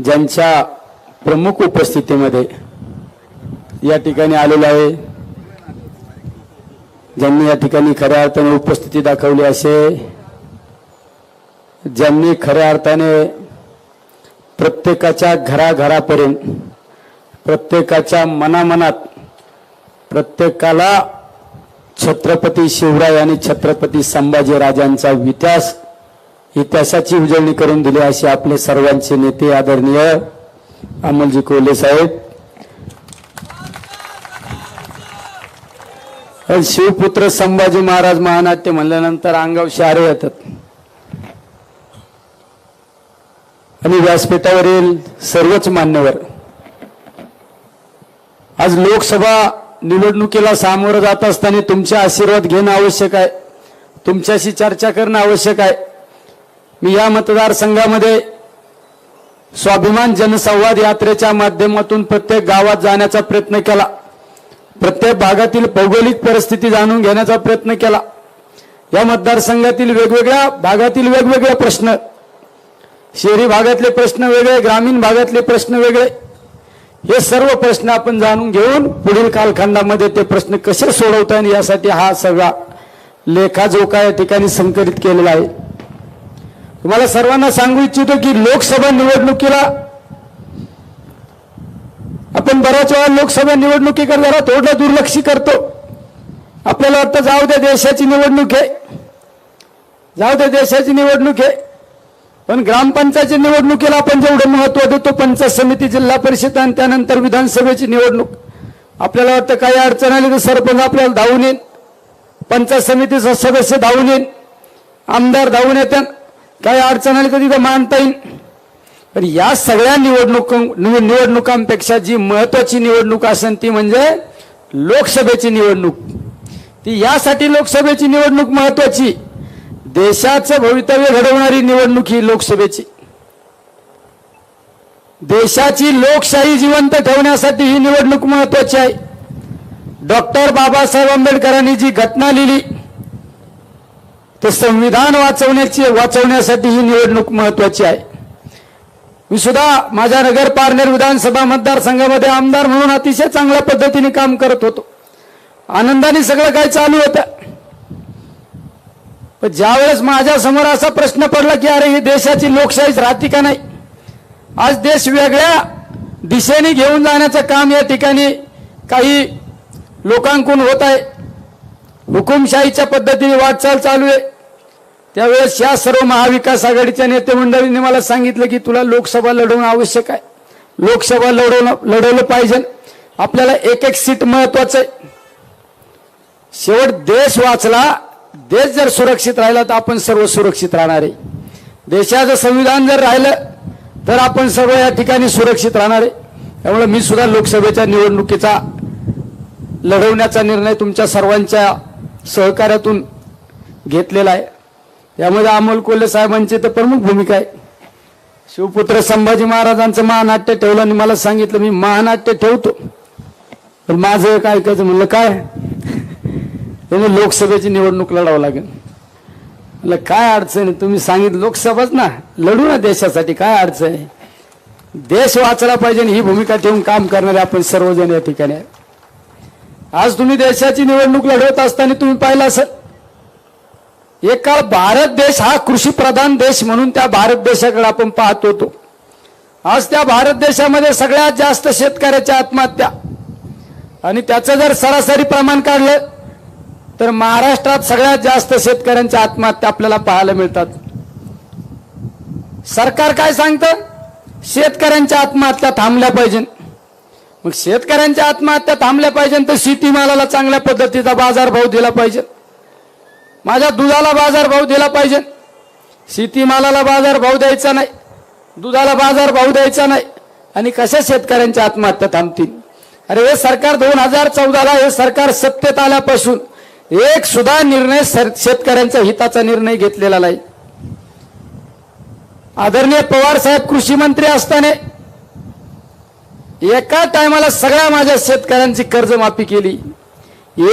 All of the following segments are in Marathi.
ज्यांच्या प्रमुख उपस्थितीमध्ये या ठिकाणी आलेलं आहे ज्यांनी या ठिकाणी खऱ्या अर्थाने उपस्थिती दाखवली असे ज्यांनी खऱ्या अर्थाने प्रत्येकाच्या घराघरापर्यंत प्रत्येकाच्या मनामनात प्रत्येकाला छत्रपती शिवराय आणि छत्रपती संभाजीराजांचा इतिहास इतिहासाची उजळणी करून दिली असे आपले सर्वांचे नेते आदरणीय अमोलजी कोल्हे साहेब. शिवपुत्र संभाजी महाराज महानाट्य म्हणल्यानंतर अंगाव शारे येतात. आणि व्यासपीठावरील सर्वच मान्यवर. आज लोकसभा निवडणुकीला सामोरं जात असताना तुमचे आशीर्वाद घेणं आवश्यक आहे. तुमच्याशी चर्चा करणं आवश्यक आहे. मी या मतदारसंघामध्ये स्वाभिमान जनसंवाद यात्रेच्या माध्यमातून प्रत्येक गावात जाण्याचा प्रयत्न केला. प्रत्येक भागातील भौगोलिक परिस्थिती जाणून घेण्याचा प्रयत्न केला. या मतदारसंघातील वेगवेगळ्या भागातील वेगवेगळे प्रश्न शहरी भागातले प्रश्न वेगळे ग्रामीण भागातले प्रश्न वेगळे हे सर्व प्रश्न आपण जाणून घेऊन पुढील कालखंडामध्ये ते प्रश्न कसे सोडवता येईल यासाठी हा सगळा लेखाजोखा या ठिकाणी संकलित केलेला आहे. तुम्हाला सर्वांना सांगू इच्छितो की लोकसभा निवडणुकीला आपण बऱ्याच वेळा लोकसभा निवडणुकीकडे जरा थोडं दुर्लक्षी करतो. आपल्याला वाटतं जाऊ द्या देशाची निवडणूक आहे. जाऊ द्या देशाची निवडणूक आहे. पण ग्रामपंचायती निवडणुकीला आपण जेवढं महत्त्व देतो पंचायत समिती जिल्हा परिषद आणि त्यानंतर विधानसभेची निवडणूक. आपल्याला वाटतं काही अडचण आली तर सरपंच आपल्याला धावून येईन पंचायत समितीचा सदस्य धावून येईन आमदार धावून येतात काही अडचण आली तर तिथं मानता येईल. पण या सगळ्या निवडणूक निवडणुकांपेक्षा जी महत्वाची निवडणूक असेल ती म्हणजे लोकसभेची निवडणूक. ती यासाठी लोकसभेची निवडणूक महत्वाची. देशाचं भवितव्य घडवणारी निवडणूक ही लोकसभेची. देशाची लोकशाही जिवंत ठेवण्यासाठी ही निवडणूक महत्वाची आहे. डॉक्टर बाबासाहेब आंबेडकरांनी जी घटना लिहिली तर संविधान वाचवण्याची वाचवण्यासाठी ही निवडणूक महत्वाची आहे. मी सुद्धा माझ्या नगर पारनेर विधानसभा मतदारसंघामध्ये आमदार म्हणून अतिशय चांगल्या पद्धतीने काम करत होतो. आनंदाने सगळं काही चालू होतं. पण ज्यावेळेस माझ्यासमोर असा प्रश्न पडला की अरे ही देशाची लोकशाहीच राहते का नाही? आज देश वेगळ्या दिशेने घेऊन जाण्याचं काम या ठिकाणी काही लोकांकडून होत आहे. हुकुमशाहीच्या पद्धतीने वाटचाल चालू आहे. त्यावेळेस या सर्व महाविकास आघाडीच्या नेते मंडळींनी मला सांगितलं की तुला लोकसभा लढवणं आवश्यक आहे. लोकसभा लढवणं लढवलं पाहिजे. आपल्याला एक एक सीट महत्वाचं आहे. शेवट देश वाचला देश जर सुरक्षित राहिला तर आपण सर्व सुरक्षित राहणार आहे. देशाचं संविधान जर राहिलं तर आपण सर्व या ठिकाणी सुरक्षित राहणार आहे. त्यामुळे मी सुद्धा लोकसभेच्या निवडणुकीचा लढवण्याचा निर्णय तुमच्या सर्वांच्या सहकार्यातून घेतलेला आहे. यामध्ये अमोल कोल्हे साहेबांची तर प्रमुख भूमिका आहे. शिवपुत्र संभाजी महाराजांचं महानाट्य ठेवलं आणि मला सांगितलं मी महानाट्य ठेवतो. पण माझं एक ऐकायचं म्हणलं काय? त्यामुळे लोकसभेची निवडणूक लढावं लागेल. म्हणलं काय अडचण आहे? तुम्ही सांगितलं लोकसभाच ना. लढू ना देशासाठी काय अडचण आहे? देश वाचला पाहिजे आणि ही भूमिका ठेवून काम करणारे आपण सर्वजण या ठिकाणी आहे. आज तुम्ही देशाची निवडणूक लढवत असताना तुम्ही पाहिलं असेल. एक काळ भारत देश हा कृषी प्रधान देश म्हणून त्या भारत देशाकडे आपण पाहत होतो. आज त्या भारत देशामध्ये सगळ्यात जास्त शेतकऱ्याच्या आत्महत्या. आणि त्याचं जर सरासरी प्रमाण काढलं तर महाराष्ट्रात सगळ्यात जास्त शेतकऱ्यांच्या आत्महत्या आपल्याला पाहायला मिळतात. सरकार काय सांगतं? शेतकऱ्यांच्या आत्महत्या थांबल्या पाहिजे मग शेतकऱ्यांच्या आत्महत्या थांबल्या पाहिजे तर शेतीमालाला चांगल्या पद्धतीचा बाजारभाव दिला पाहिजे. माझ्या दुधाला बाजारभाव दिला पाहिजे. शेतीमालाला बाजारभाव द्यायचा नाही. दुधाला बाजारभाव द्यायचा नाही. आणि कशा शेतकऱ्यांच्या आत्महत्या थांबतील? अरे हे सरकार दोन हजार चौदाला हे सरकार सत्तेत आल्यापासून एक सुद्धा निर्णय सर- शेतकऱ्यांच्या हिताचा निर्णय घेतलेला नाही. आदरणीय पवार साहेब कृषी मंत्री असताना एका टायमाला सगळ्या माझ्या शेतकऱ्यांची कर्जमाफी केली.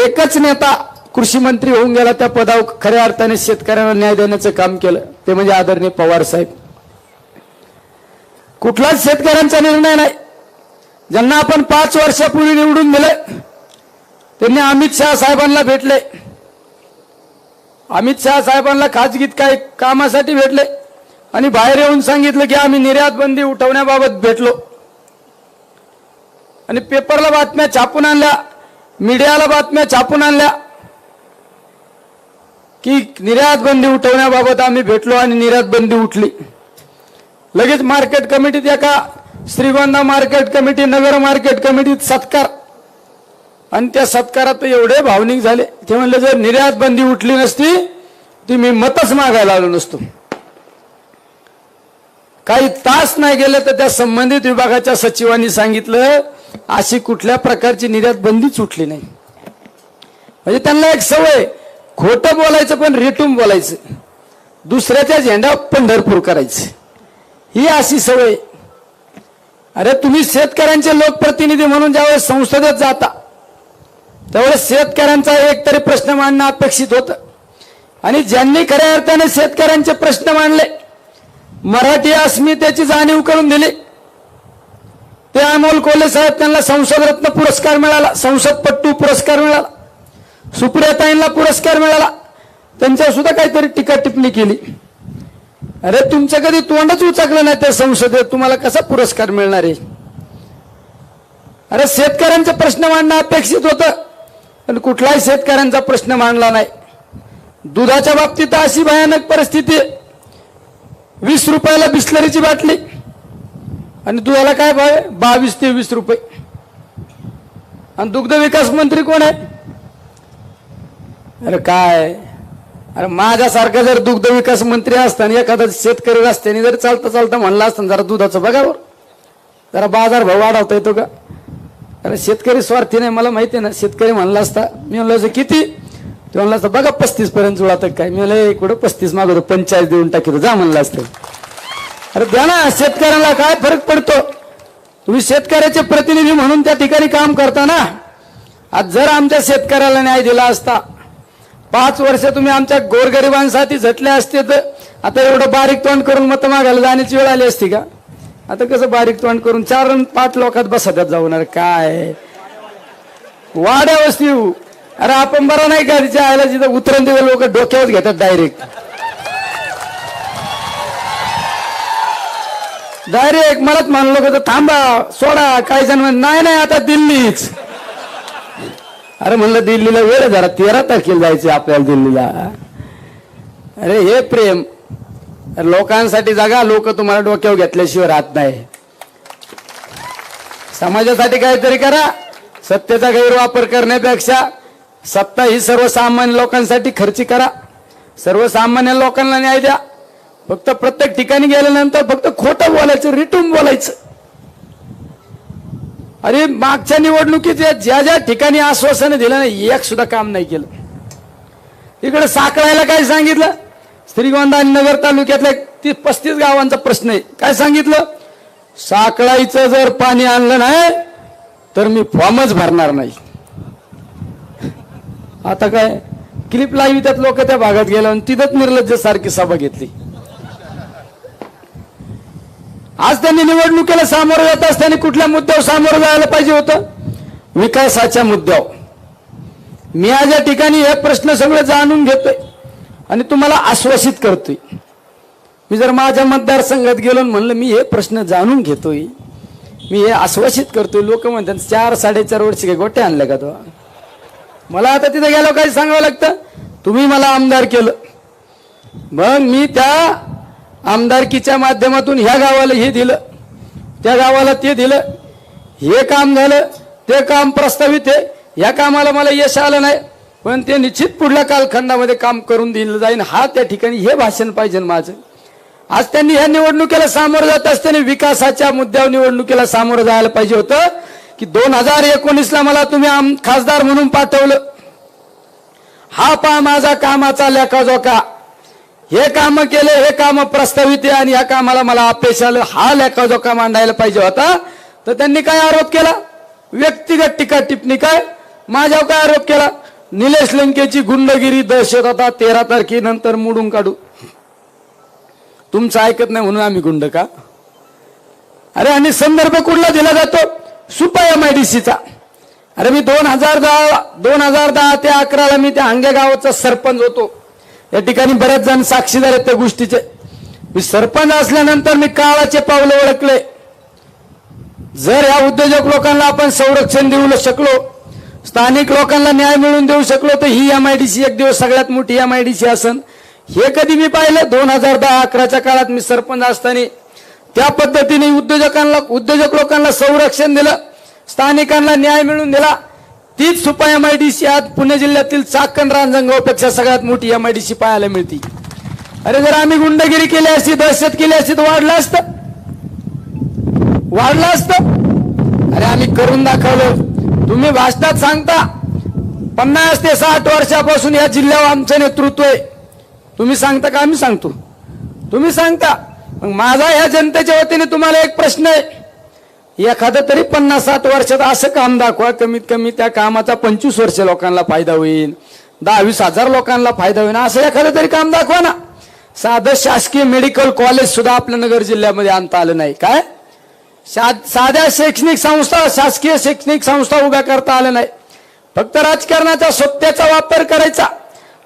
एकच नेता कृषी मंत्री होऊन गेला त्या पदावर खऱ्या अर्थाने शेतकऱ्यांना न्याय देण्याचं काम केलं. ते म्हणजे आदरणीय पवार साहेब. कुठलाच शेतकऱ्यांचा निर्णय नाही. ज्यांना आपण पाच वर्षापूर्वी निवडून दिले त्यांनी अमित शहा साहेबांना भेटले. अमित शहा साहेबांना खाजगीत काही कामासाठी भेटले. आणि बाहेर येऊन सांगितलं की आम्ही निर्यात बंदी उठवण्याबाबत भेटलो. आणि पेपरला बातम्या छापून आणल्या मीडियाला बातम्या छापून आणल्या की निर्यात बंदी उठवण्याबाबत आम्ही भेटलो आणि निर्यात बंदी उठली. लगेच मार्केट कमिटीत एका Shrigonda market committee Nagar market कमिटीत सत्कार. आणि त्या सत्कारात एवढे भावनिक झाले ते म्हणले जर निर्यात बंदी उठली नसती ती मी मतच मागायला आलो नसतो. काही तास नाही गेले तर त्या संबंधित विभागाच्या सचिवांनी सांगितलं अशी कुठल्या प्रकारची निर्यात बंदी सुटली नाही. म्हणजे त्यांना एक सवय खोटं बोलायचं पण रेटून बोलायचं. दुसऱ्याच्या झेंडा पंढरपूर करायचं. ही अशी सवय. अरे तुम्ही शेतकऱ्यांचे लोकप्रतिनिधी म्हणून ज्यावेळेस संसदेत जाता त्यावेळेस शेतकऱ्यांचा एक तरी प्रश्न मांडणं अपेक्षित होतं. आणि ज्यांनी खऱ्या अर्थाने शेतकऱ्यांचे प्रश्न मांडले मराठी अस्मितेची जाणीव करून दिली ते अमोल कोल्हे साहेब त्यांना संसद रत्न पुरस्कार मिळाला संसदपट्टू पुरस्कार मिळाला सुप्रियाताईंना पुरस्कार मिळाला. त्यांच्यावर सुद्धा काहीतरी टीका टिप्पणी केली. अरे तुमचं कधी तोंडच उचकलं नाही त्या संसदेत? तुम्हाला कसा पुरस्कार मिळणार आहे? अरे शेतकऱ्यांचा प्रश्न मांडणं अपेक्षित होतं पण कुठलाही शेतकऱ्यांचा प्रश्न मांडला नाही. दुधाच्या बाबतीत अशी भयानक परिस्थिती आहे. वीस रुपयाला बिस्लरीची बाटली आणि दुधाला काय भाव आहे? बावीस तेवीस रुपये. आणि दुग्ध विकास मंत्री कोण आहे? अरे काय? अरे माझ्यासारखा जर दुग्ध विकास मंत्री असताना एखादा शेतकरी रस्त्याने जर चालता चालता म्हणला असताना जरा दुधाचं बघावर जरा बाजार भाव वाढवता येतो का? अरे शेतकरी स्वार्थी नाही मला माहिती आहे ना. शेतकरी म्हणला असता मी म्हणलं असं किती? ते म्हणलं असतं बघा पस्तीस पर्यंत जुळात काय. मी म्हणलं कुठं पस्तीस मागवतो पंचायत देऊन टाकी जा म्हणलं असतं. अरे द्या ना शेतकऱ्याला काय फरक पडतो? तुम्ही शेतकऱ्याचे प्रतिनिधी म्हणून त्या ठिकाणी काम करता ना? आज जर आमच्या शेतकऱ्याला न्याय दिला असता पाच वर्ष तुम्ही आमच्या गोरगरिबांसाठी झटले असते तर आता एवढं बारीक तोंड करून मत मागायला जाण्याची वेळ आली असती का? आता कसं बारीक तोंड करून चार पाच लोकात बसतात जाऊन काय? वाड्या वस्ती अरे आपण बरं नाही का तिच्या आयला जिथं उतरण तिथे लोक डोक्यावर घेतात डायरेक्ट डायरेक्ट मलाच म्हणलं होतं थांबा सोडा काही जण म्हण नाही नाही आता दिल्लीच. अरे म्हणलं दिल्लीला वेळ जरा तेरा तारखेला जायचे आपल्याला दिल्लीला. अरे हे प्रेम अरे लोकांसाठी जागा लोक तुम्हाला डोक्यावर घेतल्याशिवाय राहत नाही. समाजासाठी काहीतरी करा सत्तेचा गैरवापर करण्यापेक्षा सत्ता ही सर्वसामान्य लोकांसाठी खर्ची करा. सर्वसामान्य लोकांना न्याय द्या. फक्त प्रत्येक ठिकाणी गेल्यानंतर फक्त खोटं बोलायचं रिटून बोलायचं. अरे मागच्या निवडणुकीत ज्या ज्या ठिकाणी आश्वासन दिलं नाही एक सुद्धा काम नाही केलं. इकडे साकळायला काय सांगितलं? श्रीगोंदा आणि नगर तालुक्यातल्या ती पस्तीस गावांचा प्रश्न आहे. काय सांगितलं? साकळाईचं जर पाणी आणलं नाही तर मी फॉर्मच भरणार नाही. आता काय? क्लिप लावी त्यात लोक त्या भागात गेलो आणि तिथंच निर्लज्ज सारखी सभा घेतली. आज त्यांनी निवडणुकीला सामोरं जात असताना कुठल्या मुद्द्यावर सामोरं जायला पाहिजे होतं? विकासाच्या मुद्द्यावर. मी आज या ठिकाणी हे प्रश्न सगळे जाणून घेतोय आणि तुम्हाला आश्वासित करतोय. मी जर माझ्या मतदारसंघात गेलो म्हणलं मी हे प्रश्न जाणून घेतोय. मी हे आश्वासित करतोय. लोक म्हणतात चार साडेचार वर्ष काही गोट्या आणल्या का तो? मला आता तिथे गेलो काही सांगावं लागतं. तुम्ही मला आमदार केलं. मग मी त्या आमदारकीच्या माध्यमातून ह्या गावाला हे दिलं त्या गावाला ते दिलं हे काम झालं ते काम प्रस्तावित आहे. ह्या कामाला मला यश आलं नाही पण ते निश्चित पुढल्या कालखंडामध्ये काम करून दिलं जाईल हा त्या ठिकाणी हे भाषण पाहिजे माझं. आज त्यांनी ह्या निवडणुकीला सामोरं जात असताना विकासाच्या मुद्द्यावर निवडणुकीला सामोरं जायला पाहिजे होतं की दोन हजार एकोणीसला मला तुम्ही आम खासदार म्हणून पाठवलं. हा पा माझा कामाचा लेखाजोखा. हे काम केले हे काम प्रस्तावित आहे आणि या कामाला मला अपेक्षा आलं. हा लेखाजोखा मांडायला पाहिजे होता. तर त्यांनी काय आरोप केला? व्यक्तिगत टीका टिप्पणी काय? माझ्यावर काय आरोप केला? निलेश लंकेची गुंडगिरी दहशत होता. तेरा तारखेनंतर मोडून काढू. तुमचं ऐकत नाही म्हणून आम्ही गुंड का? अरे आणि संदर्भ कुठला दिला जातो? सुपा एम आय डी सीचा अरे मी दोन हजार दहा दोन हजार दहा ते अकराला मी त्या हंगे गावाचा सरपंच होतो. या ठिकाणी बरेच जण साक्षीदार आहेत त्या गोष्टीचे. मी सरपंच असल्यानंतर मी काळाचे पावलं ओळखले. जर या उद्योजक लोकांना आपण संरक्षण देऊ शकलो स्थानिक लोकांना न्याय मिळवून देऊ शकलो तर ही एम आय डी सी एक दिवस सगळ्यात मोठी एम आय डी सी असन. हे कधी मी पाहिलं? दोन हजार दहा अकराच्या काळात मी सरपंच असताना. त्या पद्धतीने उद्योजकांना उद्योजक लोकांना संरक्षण दिलं स्थानिकांना न्याय मिळवून दिला. तीच सुपा एम आय डी आज पुणे जिल्ह्यातील चाकण रांजणगावपेक्षा सगळ्यात मोठी एम आय पाहायला मिळते. अरे जर आम्ही गुंडगिरी केली असती दहशत केली असती तर वाढलं असतं. वाढलं असतं. अरे आम्ही करून दाखवलं. तुम्ही भाषणात सांगता. पन्नास ते साठ वर्षापासून या जिल्ह्यावर आमचं नेतृत्व आहे. तुम्ही सांगता का? आम्ही सांगतो. तुम्ही सांगता. मग माझा ह्या जनतेच्या वतीने तुम्हाला एक प्रश्न आहे. एखादं तरी पन्नास साठ वर्षात असं काम दाखवा. कमीत कमी त्या कामाचा पंचवीस वर्ष लोकांना फायदा होईल. दहावीस हजार लोकांना फायदा होईल. असं एखादं तरी काम दाखवा ना. साधं शासकीय मेडिकल कॉलेज सुद्धा आपल्या नगर जिल्ह्यामध्ये आणता आलं नाही. काय? शा- साध्या शैक्षणिक संस्था शासकीय शैक्षणिक संस्था उभ्या करता आल्या नाही. फक्त राजकारणाचा सत्तेचा वापर करायचा.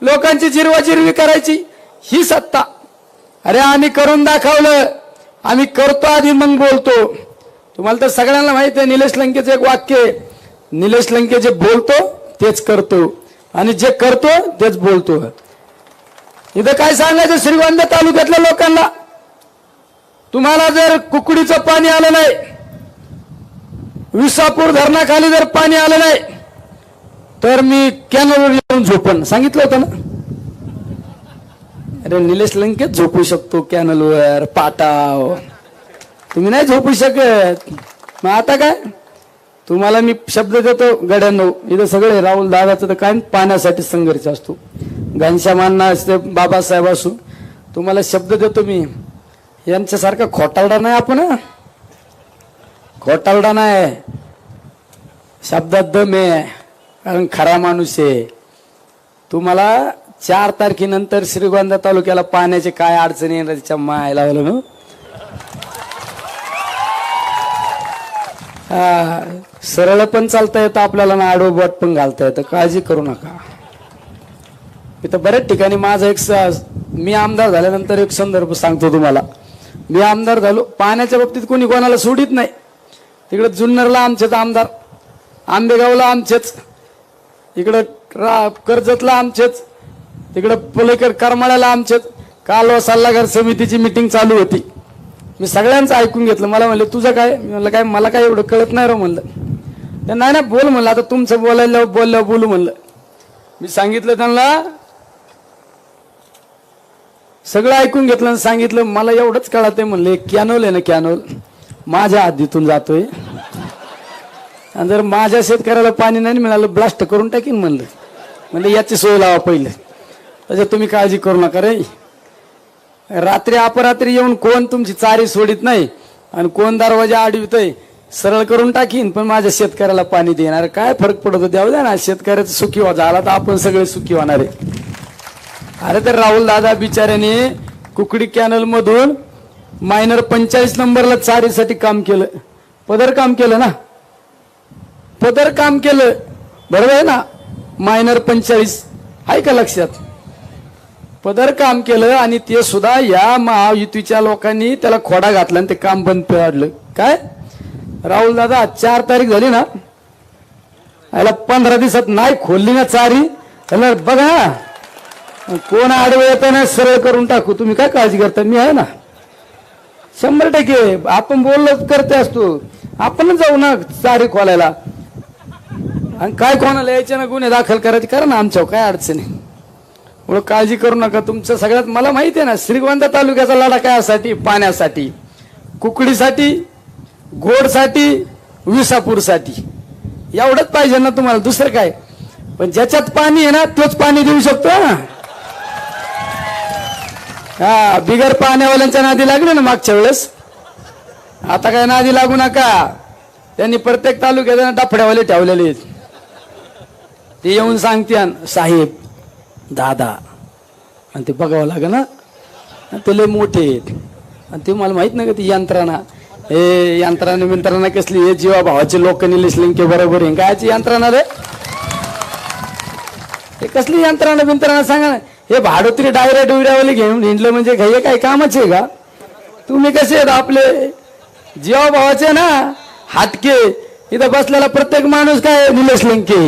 लोकांची जिरवाजिरवी करायची. ही सत्ता. अरे आम्ही करून दाखवलं. आम्ही करतो आधी मग बोलतो. तुम्हाला तर सगळ्यांना माहिती आहे निलेश लंकेचं एक वाक्य आहे. निलेश लंके जे बोलतो तेच करतो. आणि जे करतो तेच बोलतो. इथं काय सांगायचं श्रीगोंदा तालुक्यातल्या लोकांना? तुम्हाला जर कुकडीचं पाणी आलं नाही विसापूर धरणाखाली जर पाणी आलं नाही तर मी कॅनलवर येऊन झोपण सांगितलं होतं ना? अरे निलेश लंकेत झोपू शकतो कॅनलवर पाटाव तुम्ही नाही झोपू शकत. मग आता काय? तुम्हाला मी शब्द देतो गड्यांनो. इथं सगळे राहुल दादाचं तर काय पाण्यासाठी संघर्ष असतो. घनश्यामांना असते बाबासाहेब असू. तुम्हाला शब्द देतो मी. यांच्यासारखा खोटारडा नाही आपण हं? खोटारडा नाही. शब्दात दम आहे कारण खरा माणूस आहे. तुम्हाला चार तारखेनंतर श्रीगोंदा तालुक्याला पाण्याचे काय अडचणी येणार त्याच्या मायला लावलं ना हा, सरळ पण चालता येतं आपल्याला ना आडोबाट पण घालता येतं. काळजी करू नका. इथं बऱ्याच ठिकाणी माझा एक स- मी आमदार झाल्यानंतर एक संदर्भ सांगतो तुम्हाला. मी आमदार झालो पाण्याच्या बाबतीत कोणी कोणाला सोडित नाही. तिकडे जुन्नरला आमचेच आमदार आंबेगावला आमचेच इकडं रा कर्जतला आमचेच तिकडं पुलेकर करमाळ्याला आमचेच काल सल्लागार समितीची मिटिंग चालू होती. मी सगळ्यांचं ऐकून घेतलं. मला म्हणलं तुझं काय? मी म्हणलं काय मला काय एवढं कळत नाही रो म्हणलं. तर नाही ना बोल म्हणलं. आता तुमचं बोलायला बोललं बोलू म्हणलं. मी सांगितलं त्यांना सगळं ऐकून घेतलं आणि सांगितलं मला एवढंच कळत आहे म्हणलं कॅनोल आहे ना कॅनोल माझ्या हद्दीतून जातोय. आणि जर माझ्या शेतकऱ्याला पाणी नाही मिळालं ब्लास्ट करून टाकीन म्हणलं. म्हणजे याची सोय लावा पहिले. त्याच्यात तुम्ही काळजी करू नका रे. रात्री अपरात्री येऊन कोण तुमची चारी सोडित नाही आणि कोण दरवाजा आडवितय सरळ करून टाकीन पण माझ्या शेतकऱ्याला पाणी देणार. काय फरक पडतो द्यावं द्या ना शेतकऱ्याचं सुखी झाला तर आपण सगळे सुखी होणार आहे. अरे तर राहुल दादा बिचाऱ्याने कुकडी कॅनल मधून मायनर पंचाळीस नंबरला चारीसाठी काम केलं. पदर काम केलं ना? पदर काम केलं. बरोबर आहे ना? मायनर पंचाळीस. आहे का लक्षात? पदर काम केलं आणि ते सुद्धा या महायुतीच्या लोकांनी त्याला खोडा घातला आणि ते काम बंद पडलं काय? राहुल दादा चार तारीख झाली ना? याला पंधरा दिवसात नाही खोलली ना चारी. त्याला बघा. कोण आडवं येतं ना सरळ करून टाकू. तुम्ही काय काळजी करता? मी आहे ना? शंभर टक्के. आपण बोललो करते असतो. आपणच जाऊ ना चारी खोलायला. आणि काय कोणाला यायचे ना गुन्हे दाखल करायचे? करा ना आमच्यावर. काय अडचणी म्हणून काळजी करू नका. तुमचं सगळ्यात मला माहिती आहे ना श्रीगोंदा तालुक्याचा लढा काय पाण्यासाठी. कुकडीसाठी गोडसाठी विसापूरसाठी. एवढंच पाहिजे ना तुम्हाला. दुसरं काय? पण ज्याच्यात पाणी आहे ना तोच पाणी देऊ शकतो ना हा बिगर पाण्यावाल्यांच्या नादी लागले ना मागच्या वेळेस. आता काय नादी लागू नका. त्यांनी प्रत्येक तालुक्यात डफड्यावाले ठेवलेले आहेत. ते येऊन सांगते साहेब दादा. आणि ते बघावं लागेल ना ते लय मोठे आहेत. आणि ते मला माहीत नाही का ती यंत्रणा. हे यंत्रणा मिंत्रणा कसली हे जीवा भावाचे लोक निलिसलिंग के बरोबर आहे. कायची यंत्रणा रे? हे कसली यंत्रणा बिंत्रणा सांगा ना. हे भाडोत्री डायऱ्या डुऱ्यावाली घेऊन हिंडलं म्हणजे हे काय कामच आहे का? तुम्ही कसे आहेत आपले? जीवा भावाचे ना हाटके इथं बसलेला प्रत्येक माणूस काय निलेश लिंके.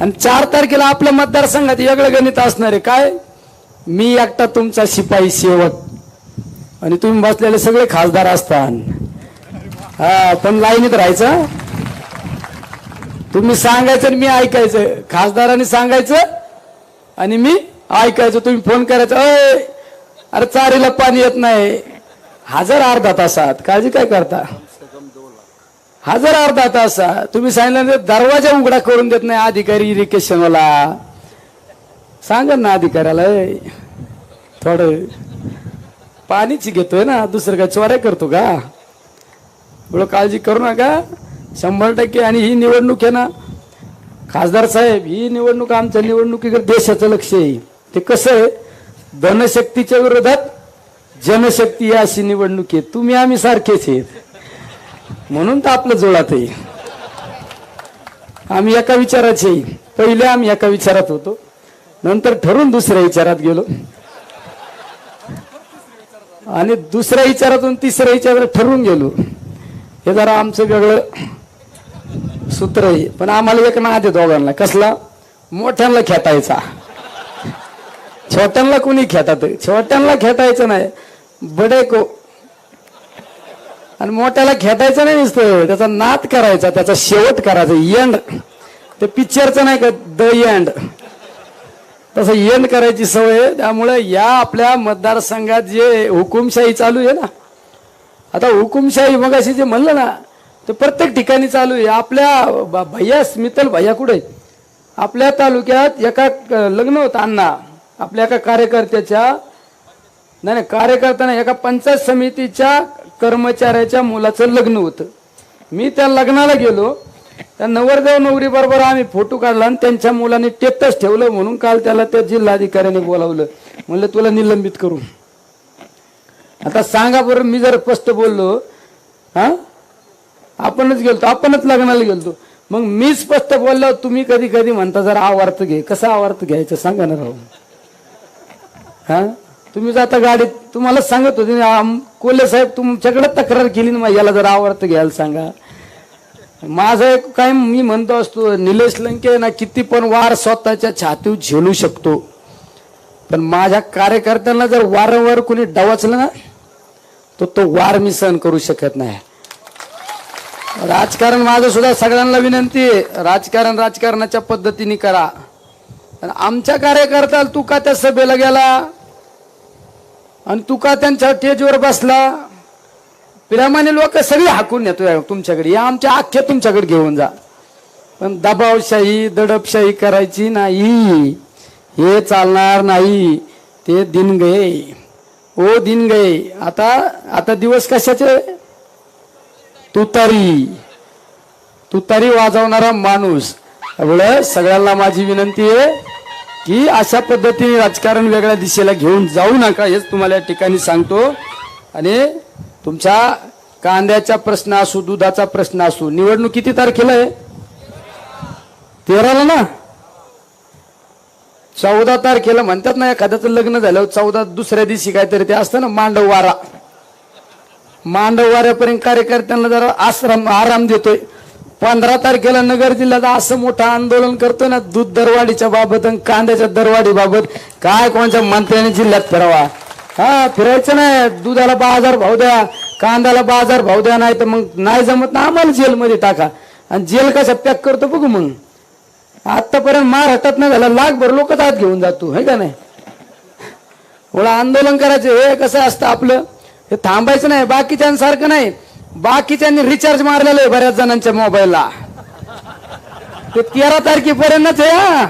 आणि चार तारखेला आपल्या मतदारसंघात वेगळं गणित असणार आहे. काय? मी एकटा तुमचा शिपाई सेवक आणि तुम्ही बसलेले सगळे खासदार असतात हा पण लाईनीत राहायचं तुम्ही सांगायचं आणि मी ऐकायचं. खासदारांनी सांगायचं आणि मी ऐकायचं. तुम्ही फोन करायचं अय अरे चारीला पाणी येत नाही. हजार अर्धा तासात. काळजी काय करता? हजार अर्धा असा तुम्ही सांगितलं दरवाजा उघडा करून देत नाही अधिकारी इरिगेशनवाला. सांगा ना अधिकाऱ्याला थोडं पाणीच घेतोय ना दुसरं काय चोऱ्या करतो का? एवढं काळजी करू नका. शंभर टक्के आणि ही निवडणूक आहे ना खासदार साहेब ही निवडणूक आमच्या निवडणुकीकडे देशाचं लक्ष आहे. ते कसं आहे धनशक्तीच्या विरोधात जनशक्ती ही अशी निवडणूक आहे. तुम्ही आम्ही सारखेच आहेत. म्हणून तर आपलं जुळत आहे. आम्ही एका विचाराचे पहिले आम्ही एका विचारात होतो. नंतर ठरून दुसऱ्या विचारात गेलो. आणि दुसऱ्या विचारातून तिसऱ्या विचारात ठरवून गेलो. हे जरा आमचं वेगळं सूत्र आहे. पण आम्हाला एक नाद आहे दोघांना. कसला? मोठ्यांना खेटायचा छोट्यांना कोणी खेटात छोट्यांना खेटायचं नाही. बडे को आणि मोठ्याला खेटायचं नाही नुसतं. त्याचा नाद करायचा त्याचा शेवट करायचा. एंड ते पिक्चरचं नाही का? द एंड तसं एंड करायची सवय आहे. त्यामुळे या आपल्या मतदारसंघात जे हुकुमशाही चालू आहे ना आता हुकुमशाही मग अशी जे म्हणलं ना ते प्रत्येक ठिकाणी चालू आहे. आपल्या भैया स्मितल भैया कुठे आपल्या तालुक्यात एका लग्न होतं अण्णा. आपल्या एका कार्यकर्त्याच्या नाही नाही कार्यकर्त्याने एका पंचायत समितीच्या कर्मचाऱ्याच्या मुलाचं लग्न होतं. मी त्या लग्नाला गेलो. त्या नवरदेव नवरी बरोबर आम्ही फोटो काढला आणि त्यांच्या मुलाने टेटच ठेवलं म्हणून काल त्याला त्या जिल्हाधिकाऱ्याने बोलावलं. म्हणलं तुला निलंबित करू. आता सांगा बरं मी जर स्पष्ट बोललो हा? आपणच गेलतो आपणच लग्नाला गेलतो. मग मी स्पष्ट बोललो तुम्ही कधी कधी म्हणता जर आवार्थ घे. कसं आवार्थ घ्यायचं? सांगा ना राहू हा? तुम्ही आता गाडीत तुम्हाला सांगत होते कोल्हे साहेब तुमच्याकडे तक्रार केली ना मग याला जर आवर्त घ्यायला सांगा. माझं एक काय मी म्हणतो असतो निलेश लंके ना किती पण वार स्वतःच्या छातीवर झेलू शकतो. पण माझ्या कार्यकर्त्यांना जर वारंवार कोणी डवाचलं ना तर तो वार मी सहन करू शकत नाही. राजकारण माझं सुद्धा सगळ्यांना विनंती आहे. राजकारण राजकारणाच्या पद्धतीने करा. आमच्या कार्यकर्त्याला तू का त्या सभेला गेला? आणि तू का त्यांच्या स्टेजवर बसला. प्रेमाने लोक सगळी हाकून नेतो तुमच्याकडे या आमच्या आख्या तुमच्याकडे घेऊन जा. पण दबावशाही दडपशाही करायची नाही. हे चालणार नाही. ते दिन गे ओ दिन गे आता आता दिवस कशाचे? तुतारी. तुतारी वाजवणारा माणूस. एवढं सगळ्यांना माझी विनंती आहे. की अशा पद्धतीने राजकारण वेगळ्या दिशेला घेऊन जाऊ नका हेच तुम्हाला या ठिकाणी सांगतो. आणि तुमच्या कांद्याचा प्रश्न असू दुधाचा प्रश्न असू निवडणूक किती तारखेला आहे? तेराला ना? चौदा तारखेला म्हणतात ना एखाद्याचं लग्न झालं चौदा दुसऱ्या दिवशी काहीतरी ते असतं ना मांडव वारा मांडव वाऱ्यापर्यंत कार्यकर्त्यांना जरा आश्रम आराम देतोय. पंधरा तारखेला नगर जिल्ह्यात असं मोठं आंदोलन करतोय ना दूध दरवाढीच्या बाबत आणि कांद्याच्या दरवाढी बाबत काय कोणत्या मंत्र्याने जिल्ह्यात फिरावा? हा फिरायचं नाही. दुधाला बाजार भाव द्या कांद्याला बाजार भाव द्या नाही तर मग नाही जमत ना आम्हाला जेलमध्ये टाका. आणि जेल कशा पॅक करतो बघू मग. आतापर्यंत मार हटत नाही झाला लाखभर लोकच आत घेऊन जातो हे का नाही? एवढं आंदोलन करायचं हे कसं असतं आपलं? हे थांबायचं नाही बाकीच्यांसारखं नाही. बाकीच्यांनी रिचार्ज मारलेलं आहे बऱ्याच जणांच्या मोबाईलला ते तेरा तारखेपर्यंतच आहे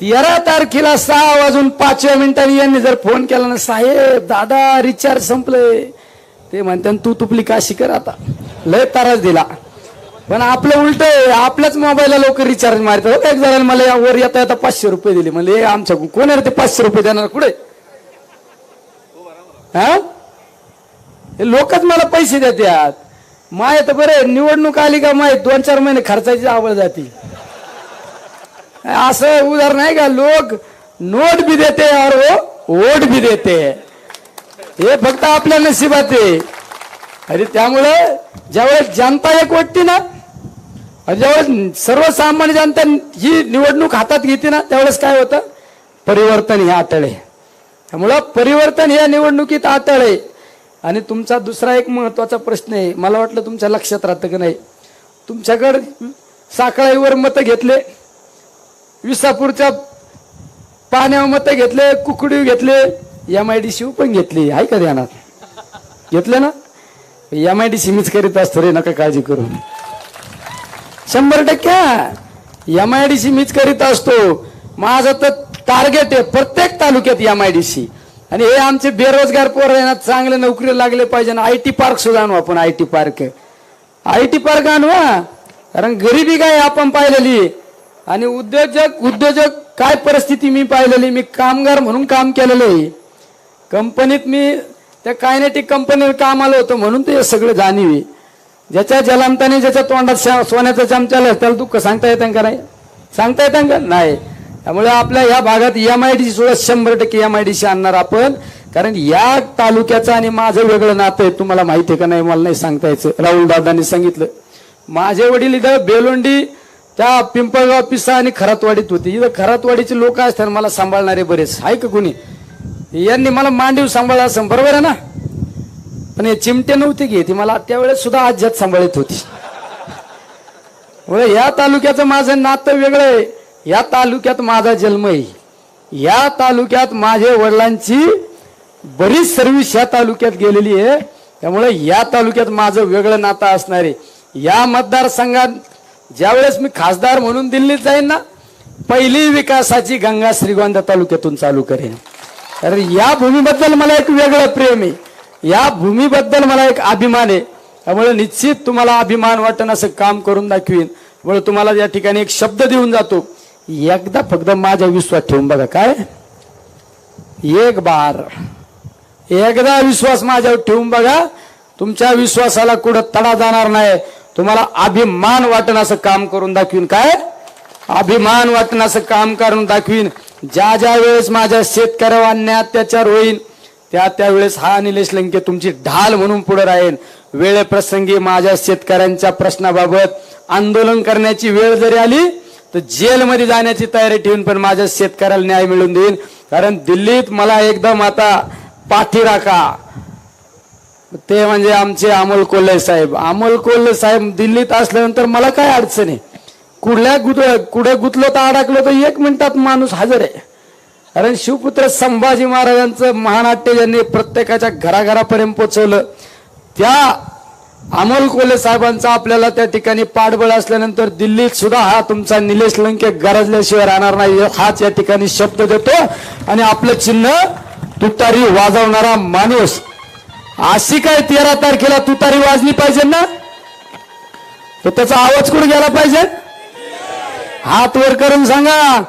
तेरा तारखेला सहा वाजून पाचव्या मिनिटांनी यांनी जर फोन केला ना साहेब दादा रिचार्ज संपलंय. ते म्हणते तू तुपली काशी कर आता. लय ताराच दिला. पण आपलं उलट आपल्याच मोबाईलला लोक रिचार्ज मारतात. हो, एक जणांनी मला या वर येता येता पाचशे रुपये दिले. म्हणजे आमच्या कोण आहे ते पाचशे रुपये देणार? कुठे? हा? हे लोकच मला पैसे देतात माय तर बरं निवडणूक आली का माय दोन चार महिने खर्चाची आवड जाते. असं उदाहरण आहे का? लोक नोट बी देते और वो वोट भी देते. हे फक्त आपल्या नशिबात आहे. अरे त्यामुळं ज्यावेळेस जनता एक वाटते ना ज्यावेळेस सर्वसामान्य जनता ही निवडणूक हातात घेते ना त्यावेळेस काय होतं? परिवर्तन हे आतळे त्यामुळं परिवर्तन या निवडणुकीत आतळे आणि तुमचा दुसरा एक महत्त्वाचा प्रश्न आहे. मला वाटलं तुमच्या लक्षात राहतं की नाही. तुमच्याकडं साखळाईवर मतं घेतले विसापूरच्या पाण्यावर मतं घेतले कुकडी घेतले एम आय डी सी पण घेतली. आहे का ध्यानात? घेतले ना? एम आय डी सी मीच करीत असतो रे नका काळजी करू. शंभर टक्के. एम आय डी सी मीच करीत असतो. माझं तर टार्गेट आहे प्रत्येक तालुक्यात एम आय डी सी आणि हे आमचे बेरोजगार पोर आहे ना चांगले नोकरी लागले पाहिजे ना. आय टी पार्क सुद्धा आणू आपण I T park. I T park आणू कारण गरिबी काय आपण पाहिलेली. आणि उद्योजक उद्योजक काय परिस्थिती मी पाहिलेली मी कामगार म्हणून काम केलेलं आहे. कंपनीत मी त्या कायनेटिक कंपनीवर काम आलो होतो म्हणून ते सगळं जाणीव आहे. ज्याच्या जलामताने ज्याच्या तोंडात सोन्याचा चमचाला त्याला दुःख सांगता येतं का नाही? सांगता येतं का? नाही. त्यामुळे आपल्या या भागात एम आय डी सुद्धा शंभर टक्के एम आय डी सी आणणार आपण. कारण या तालुक्याचं आणि माझं वेगळं नातं आहे तुम्हाला माहिती आहे का नाही मला नाही सांगता यायचं. राहुल दादांनी सांगितलं. माझे वडील इथं बेलोंडी त्या पिंपळगाव पिसा आणि खरातवाडीत होती. इथं खरातवाडीचे लोक असतात मला सांभाळणारे बरेच. आहे का कुणी? यांनी मला मांडीव सांभाळला असं बरोबर आहे ना? पण हे चिमटे नव्हते की ती मला त्यावेळेस सुद्धा आज्यात सांभाळत होती. या तालुक्याचं माझं नातं वेगळं आहे. या तालुक्यात माझा जन्म आहे. या तालुक्यात माझे वडिलांची बरीच सर्व्हिस या तालुक्यात गेलेली आहे. त्यामुळे या तालुक्यात माझं वेगळं नातं असणार आहे. या मतदारसंघात ज्यावेळेस मी खासदार म्हणून दिल्लीत जाईन ना पहिली विकासाची गंगा श्रीगोंदा तालुक्यातून चालू करेन. कारण या भूमीबद्दल मला एक वेगळं प्रेम आहे. या भूमीबद्दल मला एक अभिमान आहे. त्यामुळे निश्चित तुम्हाला अभिमान वाटण असं काम करून दाखवीन. त्यामुळे तुम्हाला या ठिकाणी एक शब्द देऊन जातो. एकदा फक्त माझ्या विश्वास ठेवून बघा काय? एक बार एकदा विश्वास माझ्यावर ठेवून बघा तुमच्या विश्वासाला कुठं तडा जाणार नाही. तुम्हाला अभिमान वाटण असं काम करून दाखवीन काय? अभिमान वाटण असं काम करून दाखवीन. ज्या ज्या वेळेस माझ्या शेतकऱ्यावर अन्याय अत्याचार होईल त्या त्यावेळेस हा निलेश लंके तुमची ढाल म्हणून पुढे राहील. वेळेप्रसंगी माझ्या शेतकऱ्यांच्या प्रश्नाबाबत आंदोलन करण्याची वेळ जरी आली तर जेलमध्ये जाण्याची तयारी ठेवून पण माझ्या शेतकऱ्याला न्याय मिळवून देईन. कारण दिल्लीत मला एकदम आता पाठी राखा. ते म्हणजे आमचे अमोल कोल्हे साहेब. अमोल कोल्हे साहेब दिल्लीत असल्यानंतर मला काय अडचण आहे? कुठल्या गुत कुठे गुतलो तर अडकलो तर एक मिनिटात माणूस हजर आहे. कारण शिवपुत्र संभाजी महाराजांचं महानाट्य ज्यांनी प्रत्येकाच्या घराघरापर्यंत पोचवलं त्या अमोल कोले साहेबांचा आपल्याला त्या ठिकाणी पाठबळ असल्यानंतर दिल्लीत सुद्धा हा तुमचा निलेश लंके गरजल्याशिवाय राहणार नाही. हाच या ठिकाणी शब्द देतो. आणि आपलं चिन्ह तुतारी वाजवणारा माणूस. अशी काय तेरा तारखेला तुतारी वाजली पाहिजे ना? तर त्याचा आवाज कुठे गेला पाहिजे? हात वर करून सांगा.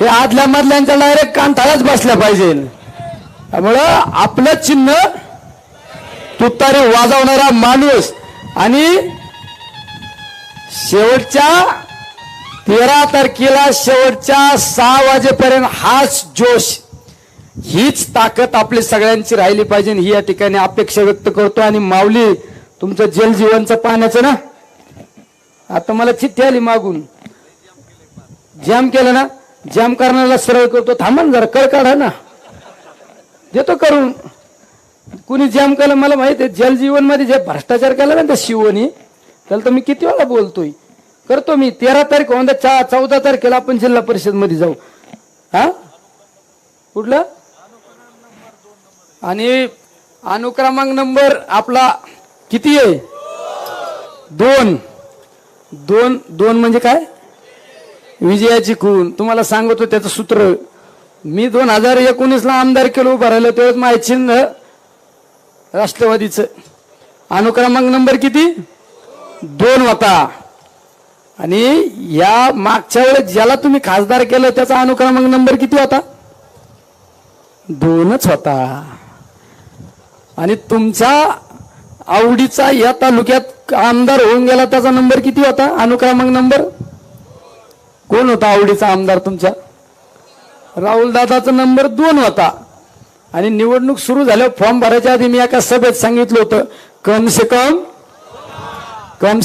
हे आदल्या मधल्यांच्या डायरेक्ट कांठालाच बसल्या पाहिजे. त्यामुळं आपलं चिन्ह तुतारी वाजवणारा माणूस. आणि शेवटच्या तेरा तारखेला शेवटच्या सहा वाजेपर्यंत हाच जोश हीच ताकद आपली सगळ्यांची राहिली पाहिजे. ही या ठिकाणी अपेक्षा व्यक्त करतो. आणि माऊली तुमचं जलजीवनचं पाण्याचं ना? आता मला चिठ्ठी आली मागून. जॅम केलं ना? जॅम करण्याला सरळ करतो. थांबा ना जरा कळ काढा ना. देतो करून. कुणी जॅम केलं मला माहीत आहे. जलजीवनमध्ये जे भ्रष्टाचार केला ना त्या शिवनी त्याला तर मी किती वेळा बोलतोय. करतो मी. तेरा तारीख होऊन चा चौदा तारखेला आपण जिल्हा परिषदमध्ये जाऊ. हा? कुठलं? आणि अनुक्रमांक नंबर आपला किती आहे? दोन. दोन दोन म्हणजे काय? विजयाची खून. तुम्हाला सांगतो त्याचं सूत्र. मी दोन हजार एकोणीसला आमदार केलं उभं राहिलं. तेव्हाच माझे चिन्ह राष्ट्रवादीचं. अनुक्रमांक नंबर किती? दोन होता. आणि या मागच्या वेळेस ज्याला तुम्ही खासदार केलं त्याचा अनुक्रमांक नंबर किती होता? दोनच होता. आणि तुमचा आवडीचा या तालुक्यात आमदार होऊन गेला त्याचा नंबर किती होता? अनुक्रमांक नंबर? कोण होता आवडीचा आमदार तुमचा? राहुल दादाचा नंबर दोन होता. आणि निवडणूक सुरू झाल्यावर फॉर्म भरायच्या आधी मी एका सभेत सांगितलं होतं कम से कम